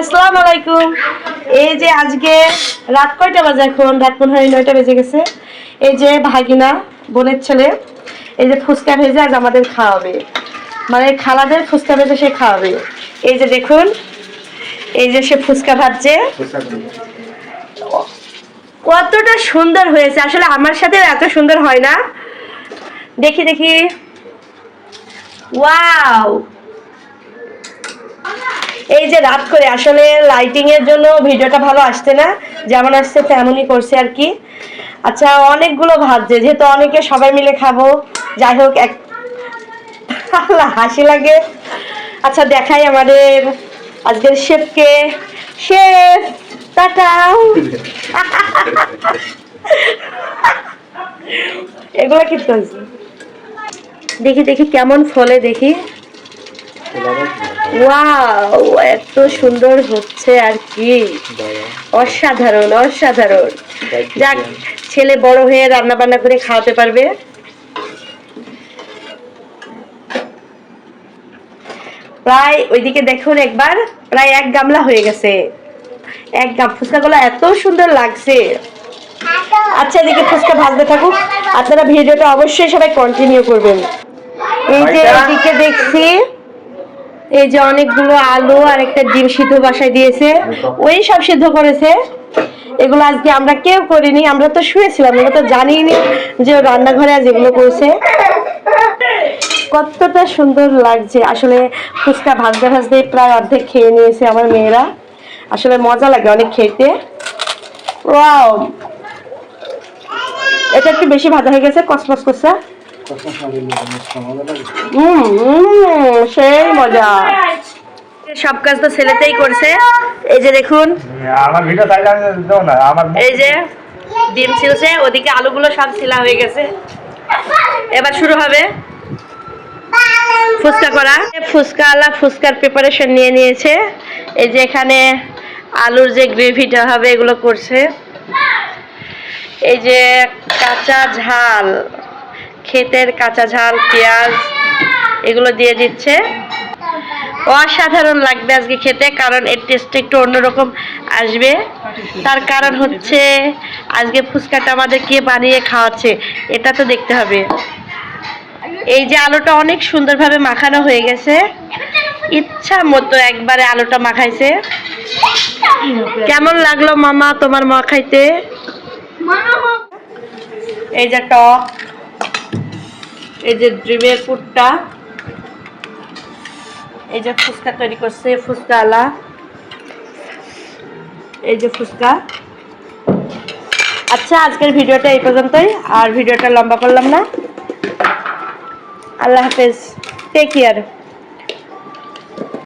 আসসালামু আলাইকুম। এই যে আজকে রাত কয়টা বাজে এখন? রাত মনে হয় নয়টা বেজে গেছে। এই যে ভাগিনা বোনের ছেলে এই যে ফুচকা ভেজে আজ আমাদের খাওয়াবে। মানে খালাদের ফুচকা ভেজে সে খাওয়াবে। এই যে দেখুন এই যে সে ফুচকা ভাজছে। কতটা সুন্দর হয়েছে। আসলে আমার সাথে এত সুন্দর হয় না। দেখি দেখি। ওয়াও! এই যে রাত করে, আসলে লাইটিং এর জন্য ভিডিওটা ভালো আসছে না। যেমন আসছে, তেমনই করছে আর কি। আচ্ছা অনেকগুলো ভাজছে, যেহেতু অনেকে সবাই মিলে খাব। যাই হোক, এক হাসি লাগে। আচ্ছা দেখাই আমাদের আজকের শেফকে। Chef, tata. এগুলো কি চলছে দেখি দেখি, কেমন ফলে দেখি। ওয়াও এত সুন্দর হচ্ছে আর কি। অসাধারণ অসাধারণ। যাক ছেলে বড় হয়ে রান্না বান্না করে খাওয়াতে পারবে। প্রায় ওইদিকে দেখুন একবার প্রায় এক গামলা হয়ে গেছে। এক গাম ফুচকাগুলো এত সুন্দর লাগছে। আচ্ছা এদিকে ফুচকা ভাজতে থাকুক। আপনারা ভিডিওটা অবশ্যই সবাই কন্টিনিউ করবেন। এই যে এদিকে দেখছি। এই যে অনেকগুলো আলু আর একটা ডিম সিদ্ধ বাসায় দিয়েছে। ওই সব সিদ্ধ করেছে। এগুলো আজকে আমরা কেউ করিনি আমরা তো শুয়েছিলাম আমরা তো জানিই নি যে রান্নাঘরে আজ এগুলো করছে। কতটা সুন্দর লাগছে। আসলে ফুচকা ভাজতে ভাজতে প্রায় অর্ধেক খেয়ে নিয়েছে আমার মেয়েরা। আসলে মজা লাগে অনেক খেতে। ওয়াও! এটা একটু বেশি ভাজা হয়ে গেছে কসমস হুম, সব কাজ তো ছেলেতেই করছে। এই যে দেখুন। আমার ভিডিও তাই না আমার এই যে ডিম ছিলছে ওদিকে আলুগুলো সব ছিলা হয়ে গেছে। এবার শুরু হবে ফুচকা করা। ফুচকা আলা ফুচকার প্রিপারেশন নিয়ে নিয়েছে। এই যে এখানে আলুর যে গ্রেভিটা হবে, এগুলো করছে। এই যে কাঁচা ঝাল। ক্ষেতের কাঁচা ঝাল পেঁয়াজ এগুলো দিয়ে দিচ্ছে। অসাধারণ লাগবে আজকে খেতে কারণ এর টেস্টটা একটু অন্যরকম আসবে। তার কারণ হচ্ছে আজকে ফুচকাটা আমাদের কে বানিয়ে খাওয়াচ্ছে এটা তো দেখতে হবে। এই যে আলুটা অনেক সুন্দরভাবে মাখানো হয়ে গেছে। ইচ্ছা মতো একবারে আলুটা মাখাইছে। কেমন লাগল মামা তোমার মাখাইতে এই যে টক। এই যে ড্রিমের পুরটা, এই যে ফুচকা তৈরি করছে, ফুচকা আলা। এই যে ফুচকা। আচ্ছা আজকের ভিডিওটা এই পর্যন্তই। আর ভিডিওটা লম্বা করলাম না। আল্লাহ হাফেজ। Take care